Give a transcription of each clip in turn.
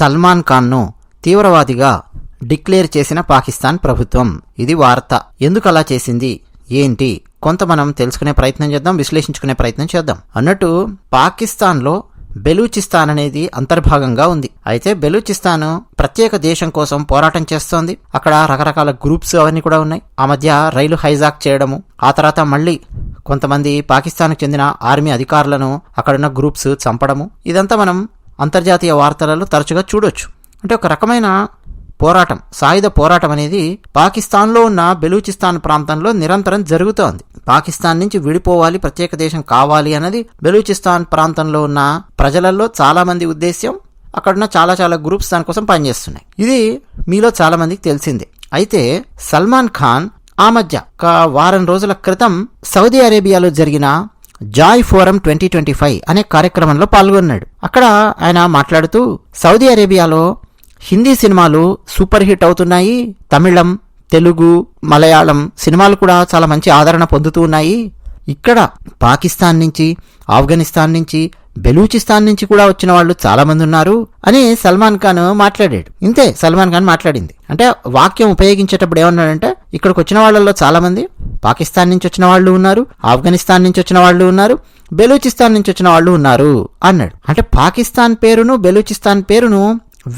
Salman ఖాన్ను తీవ్రవాదిగా declare చేసిన పాకిస్తాన్ ప్రభుత్వం. ఇది వార్త. ఎందుకు అలా చేసింది? ఏంటి? కొంత మనం తెలుసుకునే ప్రయత్నం చేద్దాం విశ్లేషించుకునే ప్రయత్నం చేద్దాం. అన్నట్టు పాకిస్తాన్లో బెలూచిస్తాన్ అనేది అంతర్భాగంగా ఉంది. అయితే బెలూచిస్తాన్ ప్రత్యేక దేశం కోసం పోరాటం చేస్తోంది. అక్కడ రకరకాల గ్రూప్స్ అవన్నీ కూడా ఉన్నాయి. ఆ మధ్య రైలు హైజాక్ చేయడము ఆ తర్వాత మళ్ళీ కొంతమంది పాకిస్తాన్కు చెందిన ఆర్మీ అధికారులను అక్కడున్న గ్రూప్స్ చంపడము. ఇదంతా మనం అంతర్జాతీయ వార్తలలో తరచుగా చూడొచ్చు. అంటే ఒక రకమైన పోరాటం సాయుధ పోరాటం అనేది పాకిస్తాన్లో ఉన్న బెలూచిస్తాన్ ప్రాంతంలో నిరంతరం జరుగుతోంది. పాకిస్తాన్ నుంచి విడిపోవాలి ప్రత్యేక దేశం కావాలి అన్నది బెలూచిస్తాన్ ప్రాంతంలో ఉన్న ప్రజలలో చాలామంది ఉద్దేశ్యం. అక్కడున్న చాలా చాలా గ్రూప్స్ దానికోసం పనిచేస్తున్నాయి. ఇది మీలో చాలామందికి తెలిసిందే. అయితే సల్మాన్ ఖాన్ ఆ మధ్య ఒక వారం రోజుల క్రితం సౌదీ అరేబియాలో జరిగిన Joy forum twenty twenty five అనే కార్యక్రమంలో పాల్గొన్నాడు. అక్కడ ఆయన మాట్లాడుతూ సౌదీ అరేబియాలో హిందీ సినిమాలు సూపర్ హిట్ అవుతున్నాయి. తమిళం తెలుగు మలయాళం సినిమాలు కూడా చాలా మంచి ఆదరణ పొందుతూ ఉన్నాయి. ఇక్కడ పాకిస్తాన్ నుంచి ఆఫ్ఘనిస్తాన్ నుంచి బెలూచిస్తాన్ నుంచి కూడా వచ్చిన వాళ్ళు చాలా మంది ఉన్నారు అని సల్మాన్ ఖాన్ మాట్లాడాడు. ఇంతే సల్మాన్ ఖాన్ మాట్లాడింది. అంటే వాక్యం ఉపయోగించేటప్పుడు ఏమన్నాడంటే ఇక్కడికి వచ్చిన వాళ్ళల్లో చాలామంది పాకిస్తాన్ నుంచి వచ్చిన వాళ్ళు ఉన్నారు ఆఫ్ఘనిస్తాన్ నుంచి వచ్చిన వాళ్ళు ఉన్నారు బెలూచిస్తాన్ నుంచి వచ్చిన వాళ్ళు ఉన్నారు అన్నాడు. అంటే పాకిస్తాన్ పేరును బెలూచిస్తాన్ పేరును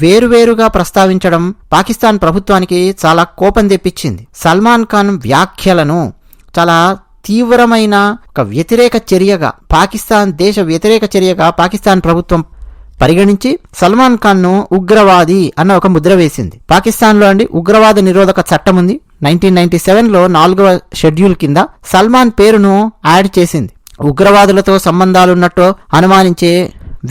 వేరువేరుగా ప్రస్తావించడం పాకిస్తాన్ ప్రభుత్వానికి చాలా కోపం తెప్పించింది. సల్మాన్ ఖాన్ వ్యాఖ్యలను చాలా తీవ్రమైన ఒక వ్యతిరేక చర్యగా పాకిస్తాన్ దేశ వ్యతిరేక చర్యగా పాకిస్తాన్ ప్రభుత్వం పరిగణించి సల్మాన్ ఖాన్ను ఉగ్రవాది అన్న ఒక ముద్ర వేసింది. పాకిస్తాన్లో అండి ఉగ్రవాద నిరోధక చట్టం ఉంది నైన్టీన్ నైన్టీ సెవెన్లో నాలుగవ షెడ్యూల్ కింద సల్మాన్ పేరును యాడ్ చేసింది. ఉగ్రవాదులతో సంబంధాలున్నట్టు అనుమానించే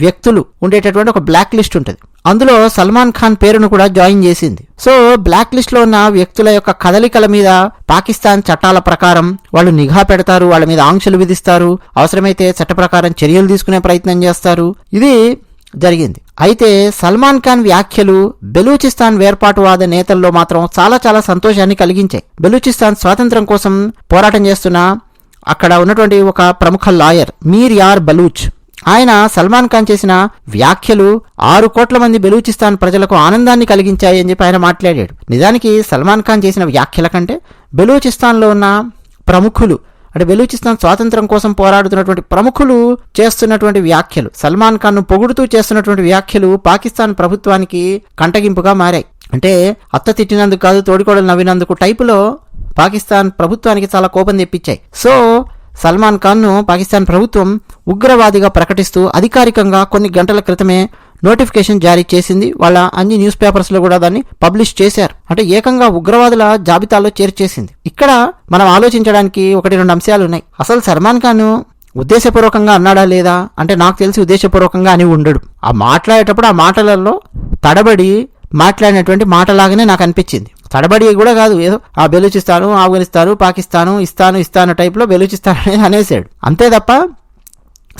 వ్యక్తులు ఉండేటటువంటి ఒక బ్లాక్ లిస్ట్ ఉంటుంది. అందులో సల్మాన్ ఖాన్ పేరును కూడా జాయిన్ చేసింది. సో బ్లాక్ లిస్ట్లో ఉన్న వ్యక్తుల యొక్క కదలికల మీద పాకిస్తాన్ చట్టాల ప్రకారం వాళ్ళు నిఘా పెడతారు వాళ్ళ మీద ఆంక్షలు విధిస్తారు అవసరమైతే చట్ట ప్రకారం చర్యలు తీసుకునే ప్రయత్నం చేస్తారు. ఇది జరిగింది. అయితే సల్మాన్ ఖాన్ వ్యాఖ్యలు బెలూచిస్తాన్ వేర్పాటువాద నేతల్లో మాత్రం చాలా చాలా సంతోషాన్ని కలిగించాయి. బెలూచిస్తాన్ స్వాతంత్రం కోసం పోరాటం చేస్తున్న అక్కడ ఉన్నటువంటి ఒక ప్రముఖ లాయర్ మీర్ యార్ బలూచ్. ఆయన సల్మాన్ ఖాన్ చేసిన వ్యాఖ్యలు ఆరు కోట్ల మంది బెలూచిస్తాన్ ప్రజలకు ఆనందాన్ని కలిగించాయి అని చెప్పి ఆయన మాట్లాడాడు. నిజానికి సల్మాన్ ఖాన్ చేసిన వ్యాఖ్యల కంటే బెలూచిస్తాన్లో ఉన్న ప్రముఖులు అంటే బెలూచిస్తాన్ స్వాతంత్రం కోసం పోరాడుతున్నటువంటి ప్రముఖులు చేస్తున్నటువంటి వ్యాఖ్యలు. సల్మాన్ ఖాన్ను పొగుడుతూ చేస్తున్నటువంటి వ్యాఖ్యలు పాకిస్తాన్ ప్రభుత్వానికి కంటగింపుగా మారాయి. అంటే అత్త తిట్టినందుకు కాదు తోడికోడలు నవ్వినందుకు టైపులో పాకిస్తాన్ ప్రభుత్వానికి చాలా కోపం తెప్పించాయి. సో సల్మాన్ ఖాన్ను పాకిస్తాన్ ప్రభుత్వం ఉగ్రవాదిగా ప్రకటిస్తూ అధికారికంగా కొన్ని గంటల క్రితమే నోటిఫికేషన్ జారీ చేసింది. వాళ్ళ అన్ని న్యూస్ పేపర్స్లో కూడా దాన్ని పబ్లిష్ చేశారు. అంటే ఏకంగా ఉగ్రవాదుల జాబితాలో చేర్చేసింది. ఇక్కడ మనం ఆలోచించడానికి ఒకటి రెండు అంశాలు ఉన్నాయి. అసలు సల్మాన్ ఖాన్ ఉద్దేశపూర్వకంగా అన్నాడా లేదా? అంటే నాకు తెలిసి ఉద్దేశపూర్వకంగా అని ఉండడు. ఆ మాట్లాడేటప్పుడు ఆ మాటలలో తడబడి మాట్లాడినటువంటి మాటలాగానే నాకు అనిపించింది. తడబడి కూడా కాదు ఏదో ఆ బెలూచిస్తాను ఆఫ్ఘనిస్తాను పాకిస్తాను ఇస్తాను ఇస్తాను టైప్లో బెలూచిస్తాను అనేది అనేసాడు. అంతే తప్ప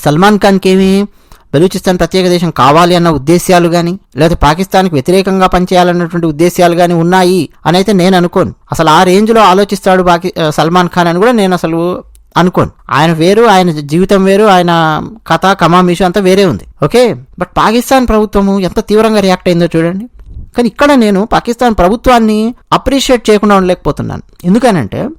సల్మాన్ ఖాన్కి ఏమి బెలూచిస్తాన్ ప్రత్యేక దేశం కావాలి అన్న ఉద్దేశ్యాలు కానీ లేదా పాకిస్తాన్కి వ్యతిరేకంగా పనిచేయాలన్నటువంటి ఉద్దేశ్యాలు కానీ ఉన్నాయి అని అయితే నేను అనుకోను. అసలు ఆ రేంజ్లో ఆలోచిస్తాడు పాకి సల్మాన్ ఖాన్ అని కూడా నేను అసలు అనుకోను. ఆయన వేరు ఆయన జీవితం వేరు ఆయన కథ కమామిషు అంతా వేరే ఉంది. ఓకే? బట్ పాకిస్తాన్ ప్రభుత్వము ఎంత తీవ్రంగా రియాక్ట్ అయిందో చూడండి. కానీ ఇక్కడ నేను పాకిస్తాన్ ప్రభుత్వాన్ని అప్రిషియేట్ చేయకుండా ఉండలేకపోతున్నాను. ఎందుకనంటే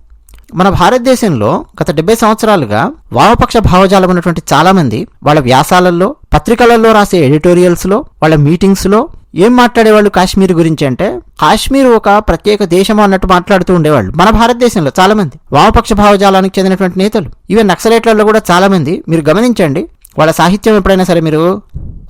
మన భారతదేశంలో గత డెబ్బై సంవత్సరాలుగా వామపక్ష భావజాలం ఉన్నటువంటి చాలామంది వాళ్ళ వ్యాసాలలో పత్రికలలో రాసే ఎడిటోరియల్స్లో వాళ్ళ మీటింగ్స్లో ఏం మాట్లాడేవాళ్ళు కాశ్మీర్ గురించి అంటే కాశ్మీర్ ఒక ప్రత్యేక దేశం అన్నట్టు మాట్లాడుతూ ఉండేవాళ్ళు. మన భారతదేశంలో చాలా మంది వామపక్ష భావజాలానికి చెందినటువంటి నేతలు. ఈవెన్ నక్సలైట్లలో కూడా చాలా మంది మీరు గమనించండి వాళ్ళ సాహిత్యం ఎప్పుడైనా సరే మీరు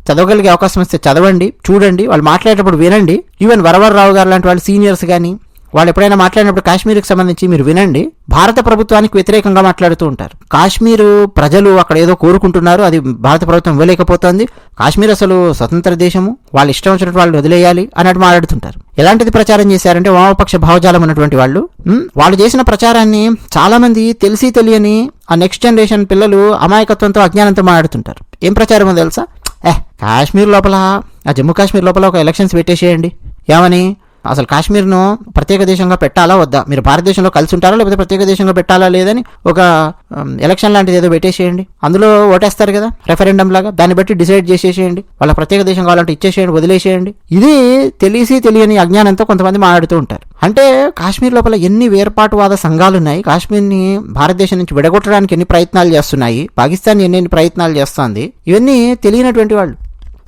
చదవగలిగే అవకాశం వస్తే చదవండి చూడండి. వాళ్ళు మాట్లాడేటప్పుడు వినండి. ఈవెన్ వరవరరావు గారు లాంటి వాళ్ళు సీనియర్స్ కానీ వాళ్ళు ఎప్పుడైనా మాట్లాడినప్పుడు కాశ్మీర్కి సంబంధించి మీరు వినండి. భారత ప్రభుత్వానికి వ్యతిరేకంగా మాట్లాడుతూ ఉంటారు. కాశ్మీర్ ప్రజలు అక్కడ ఏదో కోరుకుంటున్నారు అది భారత ప్రభుత్వం ఇవ్వలేకపోతుంది. కాశ్మీర్ అసలు స్వతంత్ర దేశము వాళ్ళు ఇష్టం వచ్చినట్టు వాళ్ళు వదిలేయాలి అన్నట్టు మాట్లాడుతుంటారు. ఎలాంటిది ప్రచారం చేశారంటే వామపక్ష భావజాలం ఉన్నటువంటి వాళ్ళు వాళ్ళు చేసిన ప్రచారాన్ని చాలా మంది తెలిసి తెలియని ఆ నెక్స్ట్ జనరేషన్ పిల్లలు అమాయకత్వంతో అజ్ఞానంతో మాట్లాడుతుంటారు. ఏం ప్రచారమో తెలుసా? ఏ కాశ్మీర్ లోపల ఆ జమ్మూ కాశ్మీర్ లోపల ఒక ఎలక్షన్స్ పెట్టేసేయండి. ఏమని? అసలు కాశ్మీర్ను ప్రత్యేక దేశంగా పెట్టాలా వద్దా? మీరు భారతదేశంలో కలిసి ఉంటారా లేకపోతే ప్రత్యేక దేశంగా పెట్టాలా లేదని ఒక ఎలక్షన్ లాంటిది ఏదో పెట్టేసేయండి. అందులో ఓటేస్తారు కదా రెఫరెండం లాగా. దాన్ని బట్టి డిసైడ్ చేసేసేయండి. వాళ్ళ ప్రత్యేక దేశం కావాలంటే ఇచ్చేసేయండి వదిలేసేయండి. ఇది తెలిసి తెలియని అజ్ఞానంతో కొంతమంది మాట్లాడుతూ ఉంటారు. అంటే కాశ్మీర్ లోపల ఎన్ని వేర్పాటువాద సంఘాలు ఉన్నాయి కాశ్మీర్ని భారతదేశం నుంచి విడగొట్టడానికి ఎన్ని ప్రయత్నాలు చేస్తున్నాయి పాకిస్తాన్ ఎన్ని ఎన్ని ప్రయత్నాలు చేస్తోంది ఇవన్నీ తెలియనటువంటి వాళ్ళు.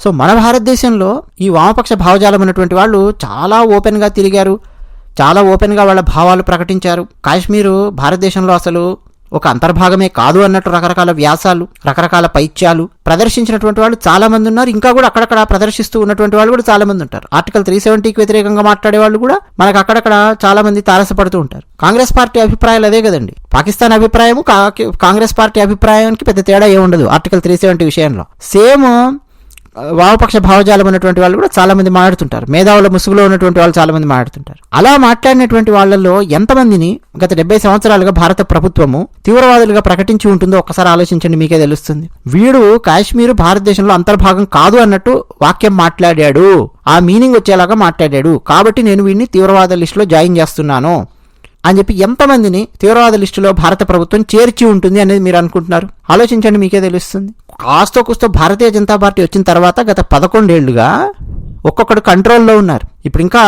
సో మన భారతదేశంలో ఈ వామపక్ష భావజాలం ఉన్నటువంటి వాళ్ళు చాలా ఓపెన్గా తిరిగారు. చాలా ఓపెన్గా వాళ్ళ భావాలు ప్రకటించారు. కాశ్మీరు భారతదేశంలో అసలు ఒక అంతర్భాగమే కాదు అన్నట్టు రకరకాల వ్యాసాలు రకరకాల పైత్యాలు ప్రదర్శించినటువంటి వాళ్ళు చాలా మంది ఉన్నారు. ఇంకా కూడా అక్కడక్కడ ప్రదర్శిస్తూ ఉన్నటువంటి వాళ్ళు కూడా చాలా మంది ఉంటారు. ఆర్టికల్ త్రీ సెవెంటీకి వ్యతిరేకంగా మాట్లాడే వాళ్ళు కూడా మనకు అక్కడక్కడ చాలా మంది తారసపడుతూ ఉంటారు. కాంగ్రెస్ పార్టీ అభిప్రాయాలు అదే కదండి. పాకిస్తాన్ అభిప్రాయము కాంగ్రెస్ పార్టీ అభిప్రాయానికి పెద్ద తేడా ఏముండదు ఆర్టికల్ త్రీ సెవెంటీ విషయంలో. సేమ్ వామపక్ష భావజాలం ఉన్నటువంటి వాళ్ళు కూడా చాలామంది మాట్లాడుతుంటారు. మేధావుల ముసుగులో ఉన్నటువంటి వాళ్ళు చాలామంది మాట్లాడుతుంటారు. అలా మాట్లాడినటువంటి వాళ్ళల్లో ఎంతమందిని గత డెబ్బై సంవత్సరాలుగా భారత ప్రభుత్వము తీవ్రవాదులుగా ప్రకటించి ఉంటుందో ఒక్కసారి ఆలోచించండి మీకే తెలుస్తుంది. వీడు కాశ్మీర్ భారతదేశంలో అంతర్భాగం కాదు అన్నట్టు వాక్యం మాట్లాడాడు. ఆ మీనింగ్ వచ్చేలాగా మాట్లాడాడు. కాబట్టి నేను వీడిని తీవ్రవాద లిస్టులో జాయిన్ చేస్తున్నాను. అని చెప్పి ఎంతమందిని తీవ్రవాద లిస్టులో భారత ప్రభుత్వం చేర్చి ఉంటుంది అనేది మీరు అనుకుంటున్నారు? ఆలోచించండి మీకే తెలుస్తుంది. కాస్తో కూస్తో భారతీయ జనతా పార్టీ వచ్చిన తర్వాత గత పదకొండేళ్ళుగా ఒక్కొక్కడు కంట్రోల్లో ఉన్నారు. ఇప్పుడు ఇంకా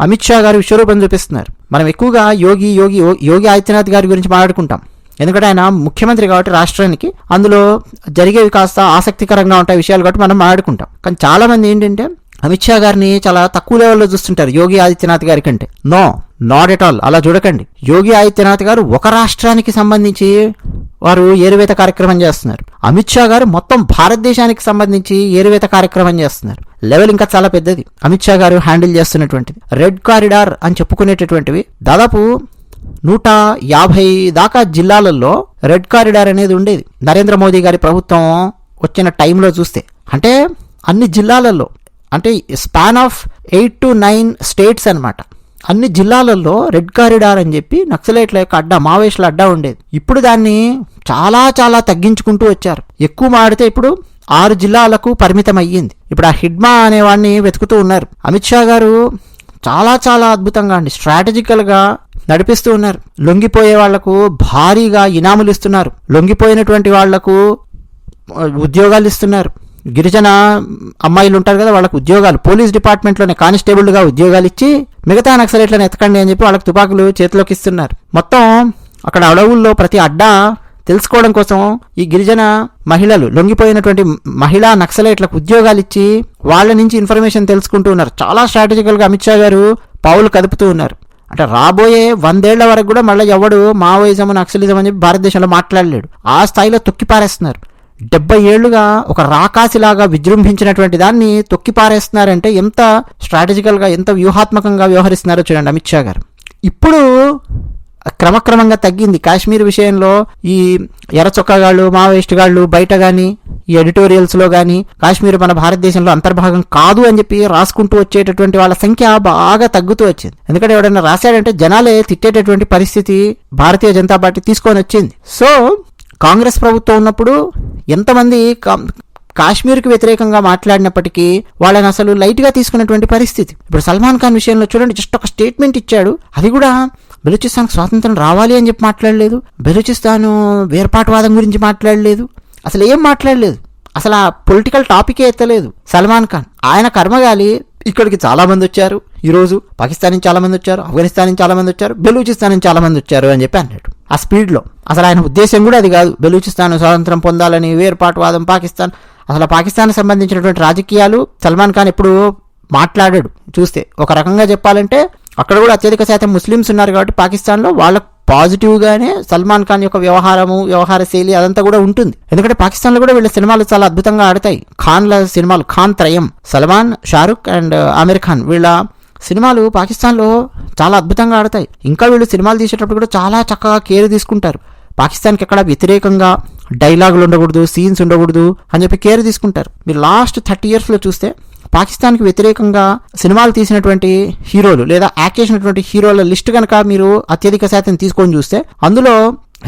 అమిత్ షా గారు విశ్వరూపం చూపిస్తున్నారు. మనం ఎక్కువగా యోగి యోగి యోగి ఆదిత్యనాథ్ గారి గురించి మాట్లాడుకుంటాం. ఎందుకంటే ఆయన ముఖ్యమంత్రి కాబట్టి రాష్ట్రానికి అందులో జరిగేవి కాస్త ఆసక్తికరంగా ఉంటాయి విషయాలు కాబట్టి మనం మాట్లాడుకుంటాం. కానీ చాలామంది ఏంటంటే అమిత్ షా గారిని చాలా తక్కువ లెవెల్లో చూస్తుంటారు యోగి ఆదిత్యనాథ్ గారి కంటే. నో నాట్ ఎట్ ఆల్ అలా చూడకండి. యోగి ఆదిత్యనాథ్ గారు ఒక రాష్ట్రానికి సంబంధించి వారు ఏరువేత కార్యక్రమం చేస్తున్నారు. అమిత్ షా గారు మొత్తం భారతదేశానికి సంబంధించి ఏరువేత కార్యక్రమం చేస్తున్నారు. లెవెల్ ఇంకా చాలా పెద్దది. అమిత్ షా గారు హ్యాండిల్ చేస్తున్నటువంటిది. రెడ్ కారిడార్ అని చెప్పుకునేటటువంటివి దాదాపు నూట యాభై దాకా జిల్లాలలో రెడ్ కారిడార్ అనేది ఉండేది. నరేంద్ర మోదీ గారి ప్రభుత్వం వచ్చిన టైంలో చూస్తే. అంటే అన్ని జిల్లాలలో అంటే span of eight to nine states అనమాట అన్ని జిల్లాలలో రెడ్ కారిడార్ అని చెప్పి నక్సలైట్ల యొక్క అడ్డా మావేష్ల అడ్డా ఉండేది. ఇప్పుడు దాన్ని చాలా చాలా తగ్గించుకుంటూ వచ్చారు. ఎక్కువ మాడితే ఇప్పుడు ఆరు జిల్లాలకు పరిమితం అయ్యింది. ఇప్పుడు ఆ హిడ్మా అనేవాడిని వెతుకుతూ ఉన్నారు. అమిత్ షా గారు చాలా చాలా అద్భుతంగా అండి స్ట్రాటజికల్గా నడిపిస్తూ ఉన్నారు. లొంగిపోయే వాళ్ళకు భారీగా ఇనాములు ఇస్తున్నారు. లొంగిపోయినటువంటి వాళ్ళకు ఉద్యోగాలు ఇస్తున్నారు. గిరిజన అమ్మాయిలు ఉంటారు కదా వాళ్ళకు ఉద్యోగాలు పోలీస్ డిపార్ట్మెంట్లోనే కానిస్టేబుల్గా ఉద్యోగాలు ఇచ్చి మిగతా నక్సలైట్లను ఎతకండి అని చెప్పి వాళ్ళకి తుపాకులు చేతిలోకి ఇస్తున్నారు. మొత్తం అక్కడ అడవుల్లో ప్రతి అడ్డా తెలుసుకోవడం కోసం ఈ గిరిజన మహిళలు లొంగిపోయినటువంటి మహిళా నక్సలైట్లకు ఉద్యోగాలు ఇచ్చి వాళ్ళ నుంచి ఇన్ఫర్మేషన్ తెలుసుకుంటూ ఉన్నారు. చాలా స్ట్రాటజికల్గా అమిత్ షా గారు పావులు కదుపుతూ ఉన్నారు. అంటే రాబోయే వందేళ్ళ వరకు కూడా మళ్ళీ ఎవడు మావోయిజం నక్సలిజం అని చెప్పి భారతదేశంలో మాట్లాడలేడు. ఆ స్థాయిలో తొక్కిపారేస్తున్నారు. డెబ్బై ఏళ్ళుగా ఒక రాకాసిలాగా విజృంభించినటువంటి దాన్ని తొక్కిపారేస్తున్నారంటే ఎంత స్ట్రాటజికల్గా ఎంత వ్యూహాత్మకంగా వ్యవహరిస్తున్నారో చూడండి అమిత్ షా గారు. ఇప్పుడు క్రమక్రమంగా తగ్గింది. కాశ్మీర్ విషయంలో ఈ ఎర్ర చొక్కాగాళ్ళు మావోయిస్ట్ గాళ్ళు బయట కానీ ఈ ఎడిటోరియల్స్లో కానీ కాశ్మీర్ మన భారతదేశంలో అంతర్భాగం కాదు అని చెప్పి రాసుకుంటూ వచ్చేటటువంటి వాళ్ళ సంఖ్య బాగా తగ్గుతూ వచ్చింది. ఎందుకంటే ఎవడైనా రాశాడంటే జనాలే తిట్టేటటువంటి పరిస్థితి భారతీయ జనతా పార్టీ తీసుకొని వచ్చింది. సో కాంగ్రెస్ ప్రభుత్వం ఉన్నప్పుడు ఎంతమంది కా- కాశ్మీర్కి వ్యతిరేకంగా మాట్లాడినప్పటికీ వాళ్ళని అసలు లైట్గా తీసుకున్నటువంటి పరిస్థితి. ఇప్పుడు సల్మాన్ ఖాన్ విషయంలో చూడండి జస్ట్ ఒక స్టేట్మెంట్ ఇచ్చాడు. అది కూడా బెలూచిస్తాన్కి స్వాతంత్రం రావాలి అని చెప్పి మాట్లాడలేదు. బెలూచిస్తాను వేర్పాటువాదం గురించి మాట్లాడలేదు. అసలు ఏం మాట్లాడలేదు. అసలు ఆ పొలిటికల్ టాపికే ఎత్తలేదు సల్మాన్ ఖాన్. ఆయన కర్మగాలి ఇక్కడికి చాలా మంది వచ్చారు. ఈ రోజు పాకిస్తాన్ నుంచి చాలామంది వచ్చారు ఆఫ్ఘనిస్తాన్ నుంచి చాలామంది వచ్చారు బెలూచిస్తాన్ నుంచి చాలామంది వచ్చారు అని చెప్పి అన్నాడు. ఆ స్పీడ్లో. అసలు ఆయన ఉద్దేశం కూడా అది కాదు. బెలూచిస్తాన్ స్వాతంత్రం పొందాలని వేర్పాటువాదం పాకిస్తాన్. అసలు పాకిస్తాన్ సంబంధించినటువంటి రాజకీయాలు సల్మాన్ ఖాన్ ఎప్పుడు మాట్లాడాడు. చూస్తే ఒక రకంగా చెప్పాలంటే అక్కడ కూడా అత్యధిక శాతం ముస్లిమ్స్ ఉన్నారు కాబట్టి పాకిస్తాన్లో వాళ్ళ పాజిటివ్గానే సల్మాన్ ఖాన్ యొక్క వ్యవహారము వ్యవహార శైలి అదంతా కూడా ఉంటుంది. ఎందుకంటే పాకిస్తాన్లో కూడా వీళ్ళ సినిమాలు చాలా అద్భుతంగా ఆడతాయి. ఖాన్ల సినిమాలు ఖాన్ త్రయం. సల్మాన్ షారుఖ్ అండ్ ఆమిర్ ఖాన్ వీళ్ళ సినిమాలు పాకిస్తాన్లో చాలా అద్భుతంగా ఆడతాయి. ఇంకా వీళ్ళు సినిమాలు తీసేటప్పుడు కూడా చాలా చక్కగా కేర్ తీసుకుంటారు. పాకిస్తాన్కి ఎక్కడ వ్యతిరేకంగా డైలాగులు ఉండకూడదు సీన్స్ ఉండకూడదు అని చెప్పి కేర్ తీసుకుంటారు. మీరు లాస్ట్ థర్టీ ఇయర్స్లో చూస్తే పాకిస్తాన్కి వ్యతిరేకంగా సినిమాలు తీసినటువంటి హీరోలు లేదా యాక్ట్ చేసినటువంటి హీరోల లిస్ట్ కనుక మీరు అత్యధిక శాతం తీసుకొని చూస్తే అందులో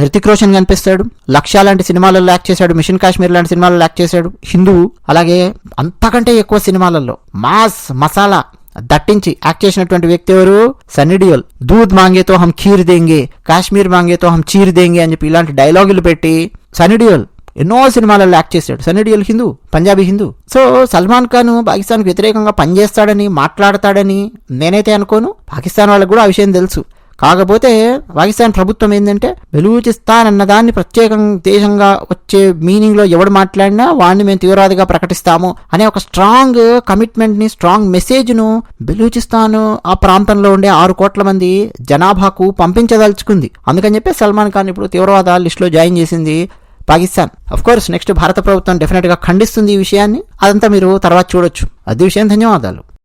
హృతిక్ రోషన్ కనిపిస్తాడు లక్ష్య లాంటి సినిమాలలో యాక్ట్ చేశాడు మిషన్ కాశ్మీర్ లాంటి సినిమాలలో యాక్ట్ చేశాడు హిందువు అలాగే అంతకంటే ఎక్కువ సినిమాలలో మాస్ మసాలా దట్టించి యాక్ట్ చేసినటువంటి వ్యక్తి ఎవరు? సన్నీ డియోల్ దూద్ మాంగేతో హం ఖీర్ దేంగే కాశ్మీర్ మాంగేతో హం చీర్ దేంగే అని చెప్పి ఇలాంటి డైలాగులు పెట్టి సన్నీ డియోల్ ఎన్నో సినిమాలలో యాక్ట్ చేశాడు. సన్నీ డియోల్ హిందూ పంజాబీ హిందూ. సో సల్మాన్ ఖాన్ పాకిస్తాన్కి వ్యతిరేకంగా పనిచేస్తాడని మాట్లాడతాడని నేనైతే అనుకోను. పాకిస్తాన్ వాళ్ళకు కూడా ఆ విషయం తెలుసు. కాకపోతే పాకిస్తాన్ ప్రభుత్వం ఏంటంటే బెలూచిస్తాన్ అన్నదాన్ని ప్రత్యేక దేశంగా వచ్చే మీనింగ్లో ఎవడు మాట్లాడినా వాడిని మేము తీవ్రవాదిగా ప్రకటిస్తాము అనే ఒక స్ట్రాంగ్ కమిట్మెంట్ని స్ట్రాంగ్ మెసేజ్ను బెలూచిస్తాన్ ఆ ప్రాంతంలో ఉండే ఆరు కోట్ల మంది జనాభాకు పంపించదలుచుకుంది. అందుకని చెప్పి సల్మాన్ ఖాన్ ఇప్పుడు తీవ్రవాద లిస్టులో జాయిన్ చేసింది పాకిస్తాన్. అఫ్ కోర్స్ నెక్స్ట్ భారత ప్రభుత్వం డెఫినెట్గా ఖండిస్తుంది ఈ విషయాన్ని. అదంతా మీరు తర్వాత చూడొచ్చు. అది విషయం. ధన్యవాదాలు.